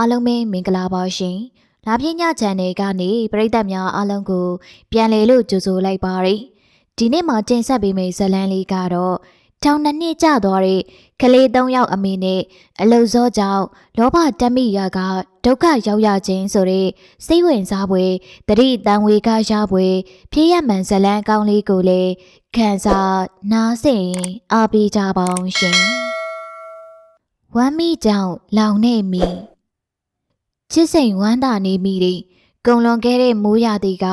အားလုံးပဲမင်္ဂလာပါရှင်။လာပြည channel ကနေပရိသတ်များအားလုံးကို ပြန်လည်လို့ကြိုဆိုလိုက်ပါရစေ။ဒီနေ့မှာတင်ဆက်ပေးမယ့်ဇာတ်လမ်းလေးကတော့ထောင်နှစ်နှစ်ကြာသွားတဲ့ကလေး၃ယောက်အမေနဲ့အလုဇောကြောင့်လောဘတက်မိရာကဒုက္ခရောက်ရခြင်းဆိုတဲ့စိတ်ဝင်စားပွဲတတိတန်ဝေကရပွဲဖြစ်ရမှန်ဇာတ်လမ်းကောင်းလေးကိုလည်းခံစားနားဆင်အားပေးကြပါအောင်ရှင်။ဝမ်းမိကြောင့်လောင်နေမိ ချစ်စိန်ဝမ်းသာနေမိတယ်ကုံလွန်ခဲ့တဲ့မိုးရသည်က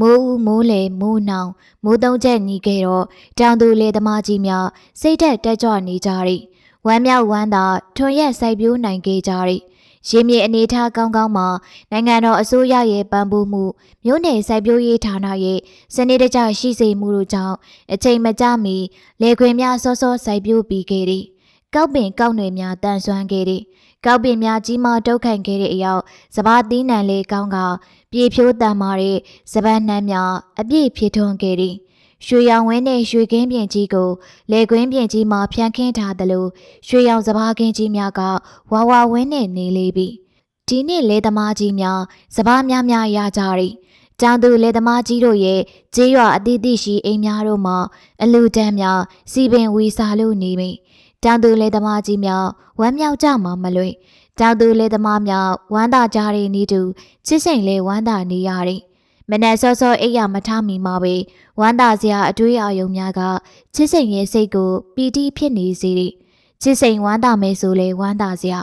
မိုးဦးမိုးလေမိုးနောင်မိုးသုံးချက်ညီခဲ့တော့တောင်သူလေသမားကြီးများစိတ်သက်တက်ကြွနေကြတယ်ဝမ်းမြောက်ဝမ်းသာထွန်ရက်စိုက်ပျိုးနိုင်ခဲ့ကြတယ်ရင်းမြေအနေထားကောင်းကောင်းမှာနိုင်ငံတော်အစိုးရရဲ့ပံ့ပိုးမှုမြို့နယ်စိုက်ပျိုးရေးဌာနရဲ့စနစ်တကျရှိစေမှုတို့ကြောင့်အချိန်မကြာမီလေခွင်များစောစောစိုက်ပျိုးပြီးခဲ့တယ်ကောက်ပင်ကောက်နယ်များတန်ဆွမ်းခဲ့တယ် ကောက်ပင်များကြီးမားတုတ်ခိုင်ခဲ့တဲ့အရောက်စဘာသီးနှံလေးကောင်းကပြေဖြိုးတန်မာတဲ့စပန်းနှမ်းများအပြည့်ဖြစ်ထွန်းခဲ့သည်ရွှေရောင်ဝင်းနဲ့ရွှေကင်းပြင်ကြီးကိုလေကွင်းပြင်ကြီးမှာဖြန့်ခင်းထားသလိုရွှေရောင်စဘာကင်းကြီးများကဝါဝါဝင်းနဲ့နေလေပြီဒီနေ့လေသမားကြီးများစဘာများများရကြသည်တောင်သူလေသမားကြီးတို့ရဲ့ကျေးရွာအသီးသီးရှိအိမ်များတို့မှာအလူတန်းများစီပင်ဝီစာလို့နေပြီ တောင်သူလေသမားကြီးများဝမ်းမြောက်ကြမှာမလွေတောင်သူလေသမားများဝမ်းသာကြတဲ့ဤသူချစ်စိန်လေးဝမ်းသာနေရတယ်မနက်စောစောအိပ်ရမထမီမှာပဲဝမ်းသာစရာအတွေးအာရုံများကချစ်စိန်ရဲ့စိတ်ကိုပီတိဖြစ်နေစေတယ်ချစ်စိန်ဝမ်းသာမယ်ဆိုလေဝမ်းသာစရာ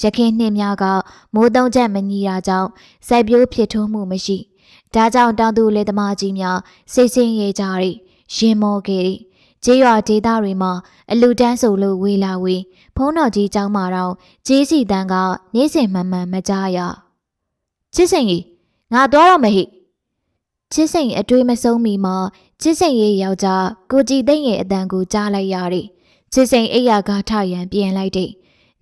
ရခင်နှင်းများကမိုးသုံးချက်မညီတာကြောင့်စိုက်ပျိုးဖြစ်ထွန်းမှုမရှိဒါကြောင့်တောင်သူလေသမားကြီးများစိတ်ဆင်းရဲကြတယ်ရင်မောခဲ့တယ် ကျေးရွာဒေသတွေမှာအလူတန်းဆိုလို့ဝေလာဝေဖုံးတော်ကြီးကျောင်းမှာတော့ကျေးစီတန်းကနေ့စဉ်မှန်မှန်မကြားရချစ်စိန်ကြီးငါသွားတော့မဟိချစ်စိန်အတွေးမဆုံးမီမှာချစ်စိန်ရဲ့ယောက်ျားကိုကြည်သိမ့်ရဲ့အတန်ကိုကြားလိုက်ရတယ်ချစ်စိန်အိယာကထရန်ပြင်လိုက်တယ်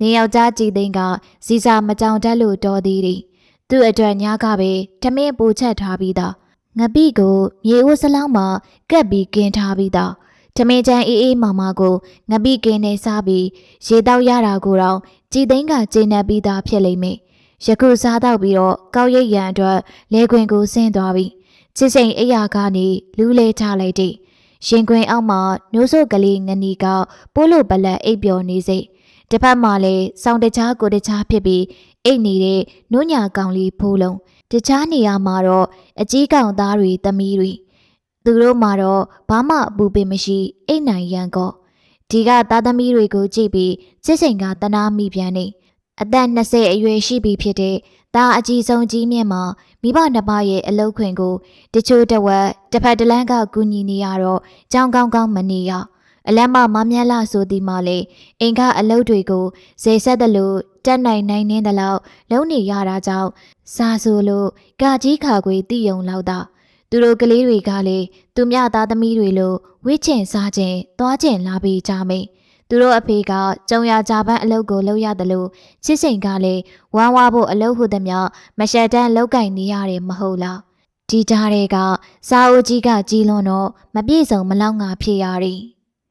နေယောက်ျားကြည်သိမ့်ကဇီစာမကြောင်တတ်လို့တော်သေးတယ်သူ့အတွက်ညားကပဲထမင်းပူချက်ထားပြီးသားငပိကိုမြေအိုးစလောင်းမှာကပ်ပြီးกินထားပြီးသား ထမင်းချမ်းအေးအေးမာမာကိုငပိကင်းနဲ့စားပြီးရေတောက်ရတာကိုတော့ကြည်သိန်းကကျေနပ်ပြီးသားဖြစ်လိမ့်မယ်။ယခုစားတော့ပြီးတော့ကောက်ရိတ်ရန်အတွက်လဲခွင်ကိုဆင်းသွားပြီ။ချစ်စိန်အိယာကနေလူးလဲချလိုက်တဲ့ရင်ခွင်အောက်မှာနှိုးစို့ကလေးငနီကပိုးလို့ပလက်အိပ်ပျော်နေစိ။တစ်ဖက်မှာလည်းစောင်းတခြားကိုတခြားဖြစ်ပြီးအိတ်နေတဲ့နုညာကောင်လေးဖိုးလုံးတခြားနေရာမှာတော့အကြီးကောင်သားတွေသမီးတွေ သူတို့မှာတော့ဘာမှအပူပင်မရှိအိတ်နိုင်ရန်ကောဒီကသားသမီးတွေကိုကြည့်ပြီးချစ်စိန်ကတနာမိပြန်နေအသက်20အရွယ်ရှိပြီဖြစ်တဲ့သားအကြီးဆုံးကြီးမြင့်မှာမိဘနှစ်ပါးရဲ့အလုတ်ခွင်ကိုတချို့တဝက်တစ်ဖက်တစ်လမ်းကကူညီနေရတော့ကြောင်းကောင်းကောင်းမနေရအလမ်းမမမြတ်လာဆိုသည်မှာလေအိမ်ကအလုတ်တွေကိုဇေဆက်တယ်လို့တက်နိုင်နိုင်နေတယ်လို့လုံနေရတာကြောင့်စားဆိုလို့ကကြီးခါခွေတိယုံလောက်တာ သူတို့ကလေးတွေကလည်းသူမြသားသမီးတွေလိုဝိချင်စားခြင်းသွားခြင်းလာပြီးကြမယ်သူတို့အဖေကကြုံရကြပန်းအလုပ်ကိုလုပ်ရတယ်လို့ချစ်စိန်ကလည်းဝမ်းဝါဖို့အလုပ်ဟုသမျှမရှက်တမ်းလောက်ကင်နေရတယ်မဟုတ်လားဒီကြားတွေကစာအုပ်ကြီးကကြီးလွန်တော့မပြည့်စုံမလောက်ငါဖြစ်ရတယ်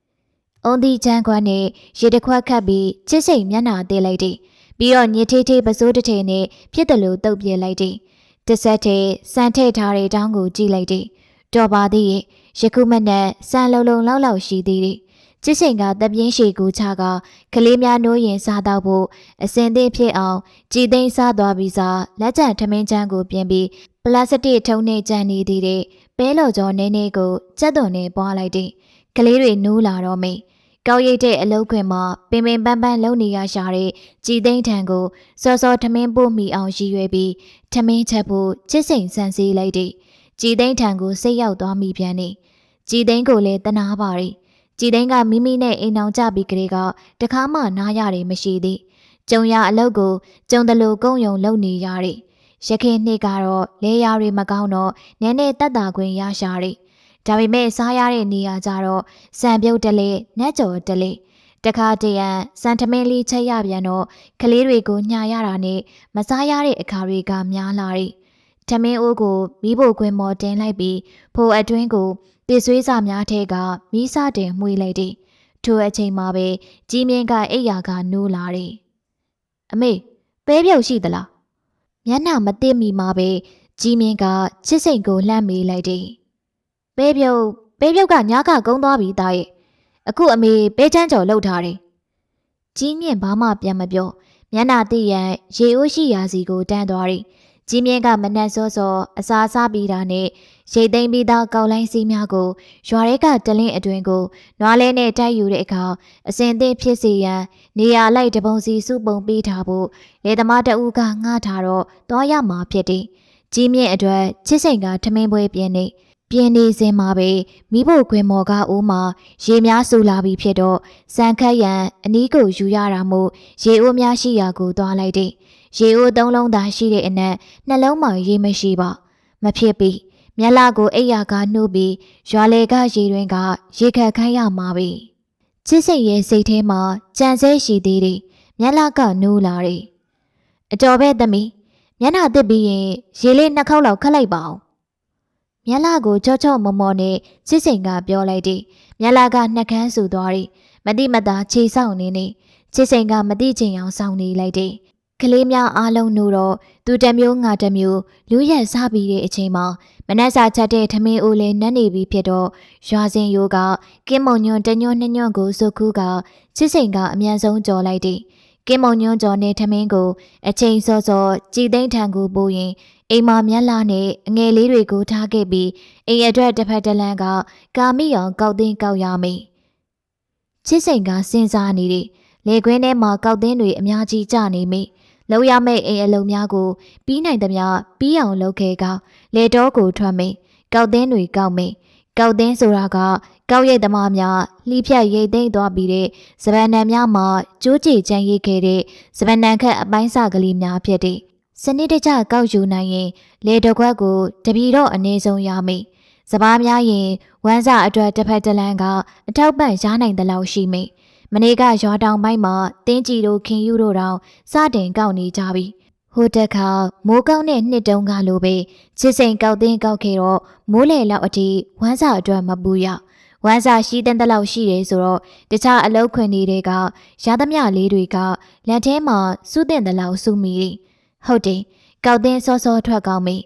။အုံဒီချမ်းခွက်နဲ့ရေတခွက်ခတ်ပြီးချစ်စိန်မျက်နှာသေးလိုက်တယ်။ပြီးတော့ညစ်ထေးထေးပစိုးတစ်ထည်နဲ့ဖြစ်တယ်လို့တုတ်ပြလိုက်တယ်။ တစ်ဆက်တည်းစံထည့်ထားတဲ့တောင်းကိုကြည့်လိုက်တယ်။တော်ပါသေးရဲ့ယခုမနက်စံလုံးလုံးလောက်လောက်ရှိသေးတယ်။ချစ်စိန်ကတပြင်းရှည်ကူချကကလေးများနိုးရင်စားတော့ဖို့အစင်သင့်ဖြစ်အောင်ကြည်သိမ်းစားသွားပြီးစားလက်ကျန်ထမင်းချမ်းကိုပြင်ပြီးပလတ်စတစ်ထုံးနဲ့ကြံနေသေးတဲ့ပဲလော်ကျော်နဲနဲကိုကြက်သွန်နဲ့ပွားလိုက်တဲ့ကလေးတွေနိုးလာတော့မေ ကောက်ရိတ်တဲ့အလုတ်ခွင်မှာပင်ပင်ပန်းပန်းလုံနေရရှာတဲ့ကြည်သိန်းထံကိုစောစောထမင်းပို့မိအောင်ရည်ရွယ်ပြီးထမင်းချက်ဖို့ချစ်စိန်ဆန်စီလိုက်တဲ့ကြည်သိန်းထံကိုစိတ်ရောက်သွားမိပြန်နေကြည်သိန်းကိုလည်းတနာပါရီကြည်သိန်းကမိမိနဲ့အိမ်အောင်ကြပြီးကလေးကတခါမှနားရတယ်မရှိသေးကျုံရအလုတ်ကိုကျုံတလူကုန်းယုံလုံနေရတဲ့ရခင်နှစ်ကတော့လဲရတွေမကောင်းတော့နည်းနည်းတက်တာခွင့်ရရှာတဲ့ ဒါပေမဲ့စားရတဲ့နေရာကြတော့စံပြုတ်တလေနက်ကြော်တလေတခါတရံစံထမင်းလေးချက်ရပြန်တော့ကလေးတွေကိုညှာရတာနဲ့မစားရတဲ့အခါတွေကများလာတဲ့ထမင်းအိုးကိုမိဖို့ခွင်မော်တင်လိုက်ပြီးဖိုအတွင်းကိုပစ္စည်းစာများထဲကမိစတင်မှွေလိုက်တဲ့ထိုအချိန်မှာပဲကြီးမြင့်ကအိယာကနိုးလာတယ်အမေပဲပြုတ်ရှိသလားမျက်နှာမသိမိမှာပဲကြီးမြင့်ကချစ်စိန်ကိုလှမ်းမေးလိုက်တယ် ပဲပြုတ်ပဲပြုတ်ကညားကကုန်းသွားပြီတာရဲ့အခုအမေပဲချမ်းကျော်လှုပ်ထားတယ်ကြီးမြင့်ဘာမှပြန်မပြောမျက်နှာသိရန်ရေအိုးရှိရာစီကိုတန်းသွားတယ်ကြီးမြင့်ကမနှက်စောစောအစာစားပြီးတာနဲ့ရိတ်သိမ်းပြီးသားကောက်လိုင်းစီးများကိုရွာထဲကတလင်းအတွင်ကိုနွားလဲနဲ့တိုက်ယူတဲ့အခါအစင်သင့်ဖြစ်စေရန်နေရာလိုက်တပုံစီစုပုံပေးထားဖို့လေသမားတအူးကငှားထားတော့သွားရမှာဖြစ်တယ်။ကြီးမြင့်အတွက်ချစ်စိန်ကထမင်းပွဲပြင်းနေ ပြင်းနေစင်မှာပဲမိဖို့ခွင်မော်ကအိုးမှာရေများဆူလာပြီးဖြစ်တော့စံခတ်ရန်အနီးကိုယူရတာမို့ရေအိုးများရှိရာကိုသွားလိုက်တယ်။ရေအိုးသုံးလုံးသာရှိတဲ့အနက်နှလုံးမှာရေမရှိပါမဖြစ်ပြီမျက်လာကိုအိပ်ယာကနှုတ်ပြီးရွာလေကရေတွင်ကရေခတ်ခိုင်းရမှာပဲချစ်စိတ်ရဲ့စိတ်ထဲမှာကြံစဲရှိသေးတယ်မျက်လာကနိုးလာတယ်အတော်ပဲသမီးမျက်နှာတစ်ပြီးရင်ရေလေးနှစ်ခေါက်လောက်ခတ်လိုက်ပါအောင် မျက်လာကိုချော့ချော့မော်မော်နဲ့ချစ်စိန်ကပြောလိုက်တယ်မျက်လာကနှက်ခမ်းဆူသွားတယ်မတိမတာခြေဆောင်နေနေချစ်စိန်ကမတိချင်အောင်စောင့်နေလိုက်တယ်ကလေးများအားလုံးတို့တော့သူတစ်မျိုးငါတစ်မျိုးလူရက်စားပြီးတဲ့အချိန်မှာမနက်စာချက်တဲ့ထမင်းအိုးလေးနန်းနေပြီဖြစ်တော့ရွာစင်ယိုကကင်းမုံညွန့်တညွန့်နှစ်ညွန့်ကိုစုခုကချစ်စိန်ကအမြန်ဆုံးကြော်လိုက်တယ် ကင်းမုံညွန့်ကြော်နေထမင်းကို အချိန်စောစောကြည်သိန်းထံကိုပို့ရင်အိမ်မမျက်လာနဲ့အငယ်လေးတွေကိုထားခဲ့ပြီးအိမ်အတွက်တစ်ဖက်တစ်လမ်းကကာမိအောင်ကောက်သိန်းကောက်ရမယ်ချစ်စိန်ကစဉ်းစားနေတယ်လေခွင်းထဲမှာကောက်သိန်းတွေအများကြီးကျနေမိလောက်ရမယ့်အိမ်အလုံးများကိုပြီးနိုင်သမျှပြီးအောင်လုပ်ခဲ့ကလေတော့ကိုထွက်မိကောက်သင်းတွေကောက်မိ ကောက်သင်းဆိုတာကကောက်ရိတ်သမားများလှိဖြတ်ရိတ်သိမ်းသွားပြီးတဲ့စပန်နံများမှာကျိုးကြည်ချမ်းရိတ်ခဲ့တဲ့စပန်နံခက်အပိုင်းစကလေးများဖြစ်တဲ့စနစ်တကျကောက်ယူနိုင်ရင်လေတော့ခွက်ကိုတပီတော့အနည်းဆုံးရမိစပားများရင်ဝမ်းစာအတွက်တစ်ဖက်တစ်လမ်းကအထောက်ပံ့ရနိုင်တဲ့လောက်ရှိမိမနေ့ကရွာတောင်ပိုင်းမှာတင်းကြည်တို့ခင်ယူတို့တောင်စတင်ကောက်နေကြပြီ ဟိုတက်ခါမိုးကောင်းတဲ့နှစ်တုန်းကလိုပဲချစ်စိန်ကောက်တင်းကောက်ခဲ့တော့မိုးလေလောက်အထိဝမ်းစာအတွက်မပူရဝမ်းစာရှိတဲ့လောက်ရှိတယ်ဆိုတော့တခြားအလုပ်ခွင်တွေကရသမျှလေးတွေကလက်ထဲမှာစုတဲ့လောက်စုမိတယ်ဟုတ်တယ်ကောက်တင်းစောစောထွက်ကောင်းပြီ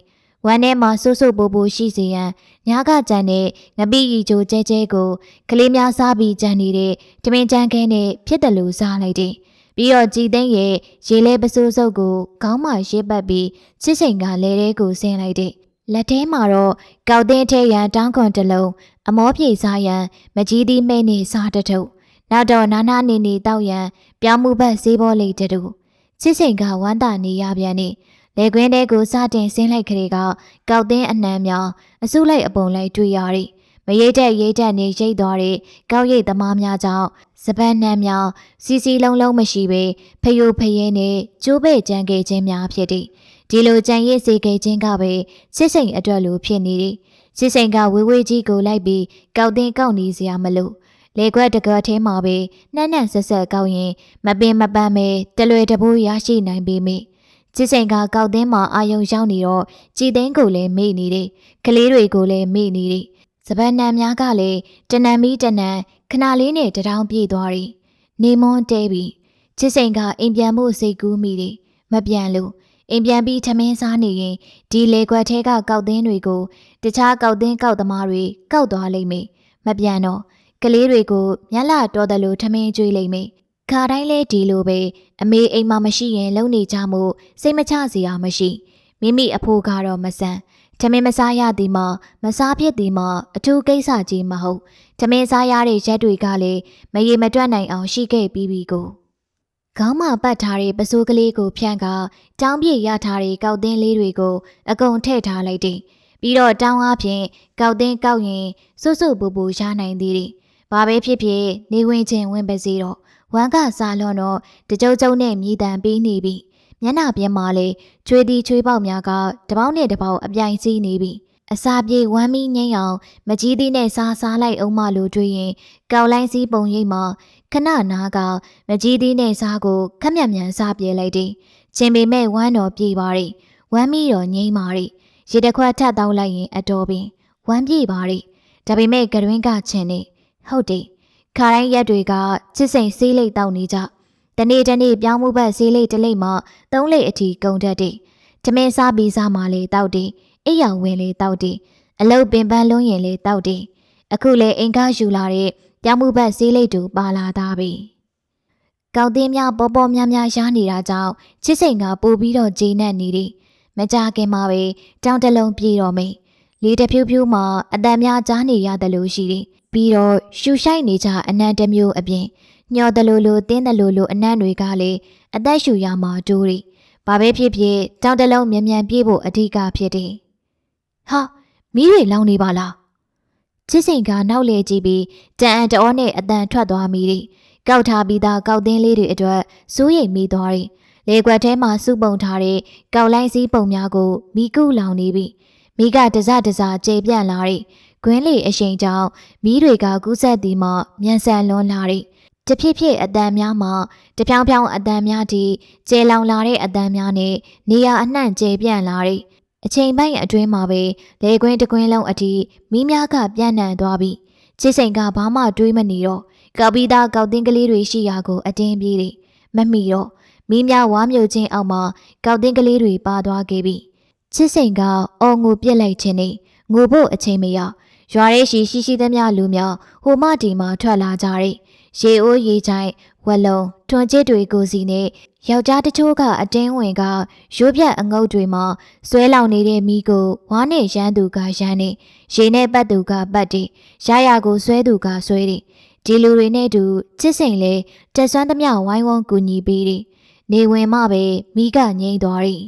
ဝမ်းထဲမှာဆူဆူပူပူရှိစေရန်ညာကကြံတဲ့ငပိရီချိုကျဲကျဲကိုကလေးများစားပြီးကြံနေတဲ့တမင်ကြံခဲနဲ့ဖြစ်တယ်လို့စားလိုက်တယ်။ ပြီးတော့ကြည်သိန်းရဲ့ရေလဲပစိုးစုပ်ကိုခေါင်းမှာရစ်ပတ်ပြီးချစ်ချိန်ကလဲတဲကိုဆင်းလိုက်တဲ့လက်ထဲမှာတော့ကောက်တင်းထဲရန်တောင်းခွန်တစ်လုံးအမောပြေစားရန်မကြီးသီးမဲနေစားတထုပ်နောက်တော့နာနာနေနေတောက်ရန်ပြောင်းမှုဘက်ဈေးဘောလေးတတူချစ်ချိန်ကဝမ်းသာနေရပြန်နေလေကွင်းတဲကိုစတင်ဆင်းလိုက်ခရေကကောက်တင်းအနှံများအစုလိုက်အပုံလိုက်တွေ့ရသည် မရိတ်တဲ့ရိတ်တဲ့နေရိတ်သွားတဲ့ကောက်ရိတ်သမားများကြောင့်စပန်းနှံများစီစီလုံးလုံးမရှိပေဖယိုဖယဲနဲ့ကျိုးပဲ့ကြံခဲ့ခြင်းများဖြစ်သည်ဒီလိုကြံရည်စေခဲ့ခြင်းကပဲချစ်စိန်အတွက်လိုဖြစ်နေသည်ချစ်စိန်ကဝေဝေးကြီးကိုလိုက်ပြီးကောက်တင်းကောက်နေစရာမလိုလေခွက်တကွက်ထဲမှာပဲနှမ်းနှံဆက်ဆက်ကောက်ရင်မပင်မပန်းပဲတလွယ်တပိုးရရှိနိုင်ပေမိချစ်စိန်ကကောက်သင်းမှာအာယုံရောက်နေတော့ကြည်သိန်းကိုလည်းမေ့နေတယ်ကလေးတွေကိုလည်းမေ့နေတယ် စပန်နံများကလည်းတနံမီတနံခဏလေးနဲ့တထောင်ပြေးသွားတယ်နေမွန်းတဲပြီးချစ်စိန်ကအိမ်ပြန်မှုစိတ်ကူးမိတယ်မပြန်လို့အိမ်ပြန်ပြီးထမင်းစားနေရင်ဒီလေခွက်ထဲကကောက်သင်းတွေကိုတခြားကောက်သင်းကောက်သမားတွေကောက်သွားလိမ့်မယ်မပြန်တော့ကလေးတွေကိုမျက်လာတော်တယ်လို့ထမင်းကျွေးလိမ့်မယ်ခါတိုင်းလဲဒီလိုပဲအမေအိမ်မှာမရှိရင်လုံနေကြမှုစိတ်မချစရာမရှိမိမိအဖိုးကတော့မဆန် ထမင်းမစားရသည်မှာမစားဖြစ်သည်မှာအထူးကိစ္စကြီးမဟုတ်ထမင်းစားရတဲ့ရက်တွေကလည်းမရေမတွက်နိုင်အောင်ရှိခဲ့ပြီးပြီကိုခေါင်းမှာပတ်ထားတဲ့ပစိုးကလေးကိုဖြန့်ကတောင်းပြည့်ရထားတဲ့ကောက်သင်းလေးတွေကိုအကုန်ထည့်ထားလိုက်တယ်ပြီးတော့တောင်းအားဖြင့်ကောက်သင်းကောက်ရင်စွတ်စွတ်ပူပူရနိုင်သေးတယ်ဘာပဲဖြစ်ဖြစ်နေဝင်ချင်းဝင်ပါစေတော့ဝမ်းကစားလွန်တော့တကြုံကြုံနဲ့မြည်တံပေးနေပြီ မျက်နှာပြင်းမှာလေချွေးတီချွေးပေါက်များကတပေါင်းနဲ့တပေါင်းအပြိုင်စီးနေပြီအစာပြေဝမ်းမီငိမ့်အောင်မကြီးသေးနဲ့စားစားလိုက်အောင်မလို့တွေးရင်ကောက်လိုင်းစည်းပုံရိပ်မှာခဏနာကမကြီးသေးနဲ့စားကိုခက်မြက်မြန်စားပြေလိုက်တယ်ချင်းပေမဲ့ဝမ်းတော်ပြေပါရီဝမ်းမီတော်ငိမ့်ပါရီရေတခွက်ထပ်တောင်းလိုက်ရင်အတော်ပင်ဝမ်းပြေပါရီဒါပေမဲ့ကတွင်းကချင်းနေဟုတ်တယ်ခါတိုင်းရက်တွေကချစ်စိန်ဆေးလိတ်တောက်နေကြ တတနေ့တနေ့ပြောင်းမှုဘက်ဈေးလေးတစ်လိမ့်မှသုံးလိမ့်အထိကုန်တတ်တယ်။ထမင်းစားပြီးစားမှလေတောက်တယ်။အိပ်ရောင်ဝင်လေတောက်တယ်။အလုတ်ပင်ပန်းလုံးရင်လေတောက်တယ်။အခုလေအင်ကားယူလာတဲ့ပြောင်းမှုဘက်ဈေးလေးတူပါလာသားပြီ။ကောက်တင်းများပေါ်ပေါ်များများရှားနေတာကြောင့်ချစ်စိန်ကပို့ပြီးတော့ဂျင်းနဲ့နေတယ်။မကြခင်မှာပဲတောင်းတလုံးပြေတော့မေ။လေတဖြူးဖြူးမှအတန်များကြားနေရတယ်လို့ရှိတယ်။ပြီးတော့ရှူရှိုက်နေကြအနံတစ်မျိုးအပြင် ညော်တလူလူတင်းတလူလူအနံ့တွေကလေအသက်ရှူရမှာတူတယ်။ဘာပဲဖြစ်ဖြစ်တောင်းတလုံးမြန်မြန်ပြေးဖို့အဓိကဖြစ်တယ်။ဟာမီးတွေလောင်နေပါလား။ချစ်စိန်ကနောက်လေကြည့်ပြီးတန်အံတအောနဲ့အတန်ထွက်သွားမိတယ်။ကောက်ထားပြီးသားကောက်တင်းလေးတွေအတွက်စိုးရိမ်မိသွားတယ်။လေကွက်ထဲမှာစုပုံထားတဲ့ကောက်လိုင်းစည်းပုံများကိုမိကုလောင်နေပြီ။မိကတစတစကျေပြန့်လာတဲ့ခွင်းလေအရှိန်ကြောင့်မီးတွေကကူးဆက်သည်မှမြန်ဆန်လွန်လာတဲ့ တဖြည်းဖြည်းအတန်များမှတပြောင်ပြောင်အတန်များထိကျဲလောင်လာတဲ့အတန်များနဲ့နေရာအနှံ့ကျဲပြန့်လာတဲ့အချိန်ပိုင်းအတွင်းမှာပဲလေကွင်းတကွင်းလုံးအထိမီးများကပြန့်နှံ့သွားပြီးချစ်စိန်ကဘာမှတွေးမနေတော့ကောက်ပြီးသားကောက်တင်းကလေးတွေရှိရာကိုအတင်းပြေးတယ်မမီတော့မီးများဝါမျိုးချင်းအောက်မှာကောက်တင်းကလေးတွေပါသွားခဲ့ပြီချစ်စိန်ကအော်ငိုပြစ်လိုက်ခြင်းနဲ့ငိုဖို့အချိန်မရရွာရဲရှိရှိရှိသမျှလူများဟိုမဒီမှာထွက်လာကြတဲ့ ရေအိုးရေချိုင်ဝက်လုံးထွန်ချစ်တွေကိုစီနဲ့ယောက်ျားတချို့ကအတင်းဝင်ကရိုးပြတ်အငုတ်တွေမှာဆွဲလောင်နေတဲ့မိကိုဝါနဲ့ရမ်းသူကရမ်းနေရေနဲ့ပတ်သူကပတ်တယ်ရရကိုဆွဲသူကဆွဲတယ်ဒီလူတွေနဲ့တူချစ်စိန်လဲတက်ဆွမ်းသမျှဝိုင်းဝန်းကူညီပေးတယ်နေဝင်မှပဲမိကငိမ့်သွားတယ်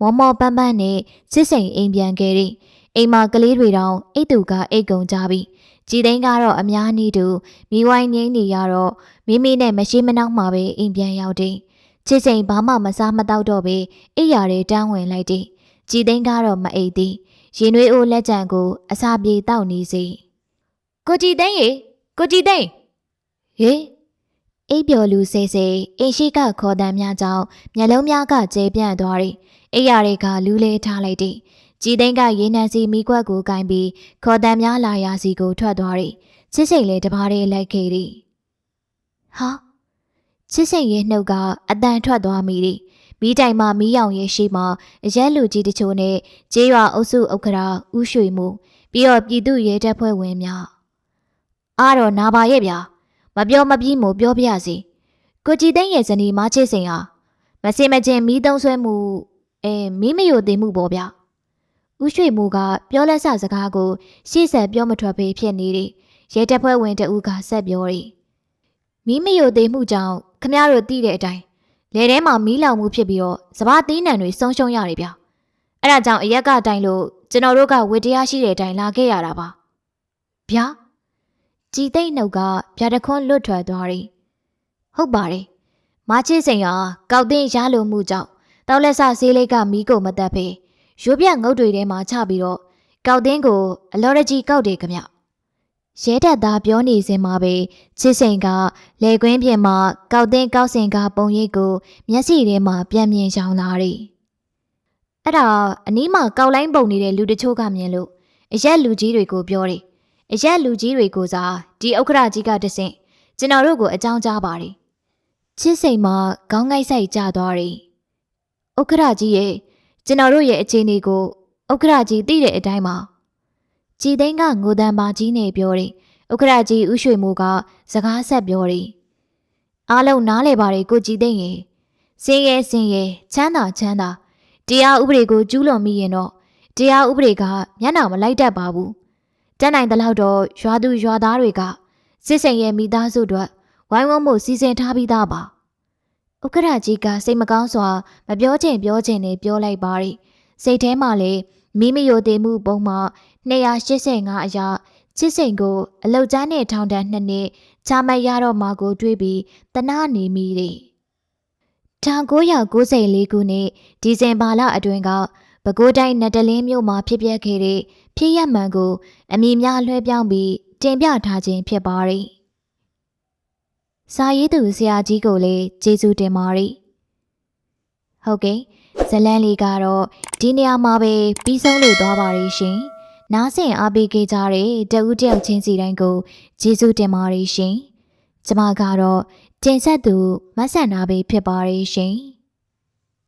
မောမောပန်းပန်းနဲ့ချစ်စိန်အိမ်ပြန်ခဲ့တယ်အိမ်မှာကလေးတွေတောင်အိတ်သူကအိတ်ကုန်ကြပြီ ကြည်သိန်းကတော့အများနည်းတူမိဝိုင်းငိမ့်နေရတော့မိမိနဲ့မရှိမနှောက်မှပဲအိမ်ပြန်ရောက်တယ်ချစ်စိန်ဘာမှမစားမတော့တော့ပဲအိယာတွေတန်းဝင်လိုက်တယ်ကြည်သိန်းကတော့မအိတ်သေးရင်နွေးအိုးလက်ကြံကိုအစာပြေတောက်နေစီကိုကြည်သိန်းရေကိုကြည်သိန်းဟေးအိပ်ပျော်လူစေစေအင်းရှိကခေါ်တမ်းများကြောင့်မျက်လုံးများကကျဲပြန့်သွားတယ်အိယာတွေကလူးလဲထားလိုက်တယ် ကြည်သိန်းကရေနံစီမိကွက်ကိုကင်ပြီးခေါ်တမ်းများလာရာစီကိုထွက်သွားတယ်ချစ်စိန်လည်းတပါးလေးလိုက်ခဲ့တယ်ဟာချစ်စိန်ရဲ့နှုတ်ကအတန်ထွက်သွားမိတယ်မီးတိုင်မှာမီးရောင်ရဲ့ရှိမှာအရက်လူကြီးတချို့နဲ့ကျေးရွာအုပ်စုဥက္ကရာဥရွှေမှုပြီးတော့ပြည်သူရဲတပ်ဖွဲ့ဝင်များအားတော့နာပါရဲ့ဗျာမပြောမပြီးမို့ပြောပြရစီကိုကြည်သိန်းရဲ့ဇနီးမချစ်စိန်ဟာမစင်မချင်းမီးသုံးဆွဲမှုအဲမီးမယိုသေးမှုပေါ့ဗျာ ဦးရွှေမှုကပြောလက်ဆစကားကို ရှေ့ဆက်ပြောမထွက်ပေဖြစ်နေတယ်ရဲတပ်ဖွဲ့ဝင်တဦးကဆက်ပြောတယ်မီးမယိုသေးမှုကြောင့်ခမရတို့သိတဲ့အတိုင်းလယ်ထဲမှာမီးလောင်မှုဖြစ်ပြီးတော့စပားသီးနှံတွေဆုံးရှုံးရတယ်ဗျ။အဲ့ဒါကြောင့်အရက်ကတိုင်လို့ကျွန်တော်တို့ကဝတ္တရားရှိတဲ့အတိုင်းလာခဲ့ရတာပါ။ဗျာကြည်သိမ့်နှုတ်ကဗျာတခွန်းလွတ်ထွက်သွားတယ်။ဟုတ်ပါတယ်။မချစ်စိန်ဟာကောက်တင်ရလိုမှုကြောင့်တောက်လက်ဆဆေးလေးကမီးကိုမတက်ဖေး ရိုးပြငုတ်တွေထဲမှာချပြီးတော့ကောက်တင်ကိုအလော်ရကြီးကောက်တယ်ခမ။ရဲတပ်သားပြောနေစဉ်မှာပဲချစ်စိန်ကလေကွင်းပြင်မှာကောက်တင်ကောက်စင်ကပုံရိပ်ကိုမျက်စိထဲမှာပြန်မြင်ရှောင်လာတယ်။အဲ့ဒါအနီးမှာကောက်လိုင်းပုံနေတဲ့လူတချို့ကမြင်လို့အရက်လူကြီးတွေကိုပြောတယ်။အရက်လူကြီးတွေကိုစားဒီဥက္ကရာကြီးကတဆင့်ကျွန်တော်တို့ကိုအကြောင်းကြားပါတယ်။ချစ်စိန်မှာခေါင်းငိုက်ဆိုင်ကျသွားတယ်။ဥက္ကရာကြီးရဲ့ ကျွန်တော်တို့ရဲ့အခြေအနေကိုဥက္ကရာကြီးသိတဲ့အတိုင်းပါကြည်သိန်းကငိုတန်ပါကြီးနဲ့ပြောတယ်ဥက္ကရာကြီးဥရွှေမိုးကစကားဆက်ပြောတယ်အားလုံးနားလဲပါတယ်ကိုကြည်သိန်းရေစင်းရဲစင်းရဲချမ်းသာချမ်းသာတရားဥပဒေကိုကျူးလွန်မိရင်တော့တရားဥပဒေကမျက်နှာမလိုက်တတ်ပါဘူးတက်နိုင်တဲ့လောက်တော့ရွာသူရွာသားတွေကစစ်စိန်ရဲ့မိသားစုတို့ဝိုင်းဝန်းမှုစီစဉ်ထားပြီးသားပါ ဥက္ကရာကြီးကစိတ်မကောင်းစွာမပြောချင်ပြောချင်နဲ့ပြောလိုက်ပါတယ်စိတ်ထဲမှာလည်းမိမယိုသေးမှုပုံမှ285အရာချစ်စိန်ကိုအလောက်ကျန်းနဲ့ထောင်ဒဏ်နှစ်နှစ်ချမှတ်ရတော့မှာကိုတွေးပြီးတနာနေမိတယ်1994ခုနှစ်ဒီဇင်ဘာလအတွင်းကပဲခူးတိုင်းနတ်တလင်းမြို့မှာဖြစ်ပျက်ခဲ့တဲ့ဖြစ်ရပ်မှန်ကိုအမည်များလွှဲပြောင်းပြီးတင်ပြထားခြင်းဖြစ်ပါတယ်။ စာရေးသူဆရာကြီးကိုလည်းကျေးဇူးတင်ပါတယ်။ဟုတ်ကဲ့ဇလန်လေးကတော့ဒီနေရာမှာပဲပြီးဆုံးလို့သွားပါရရှင်။နားဆင်အားပေးခဲ့ကြတဲ့တဦးတယောက်ချင်းစီတိုင်းကိုကျေးဇူးတင်ပါတယ်ရှင်။ကျမကတော့တင်ဆက်သူမဆန်နာဘေးဖြစ်ပါတယ်ရှင်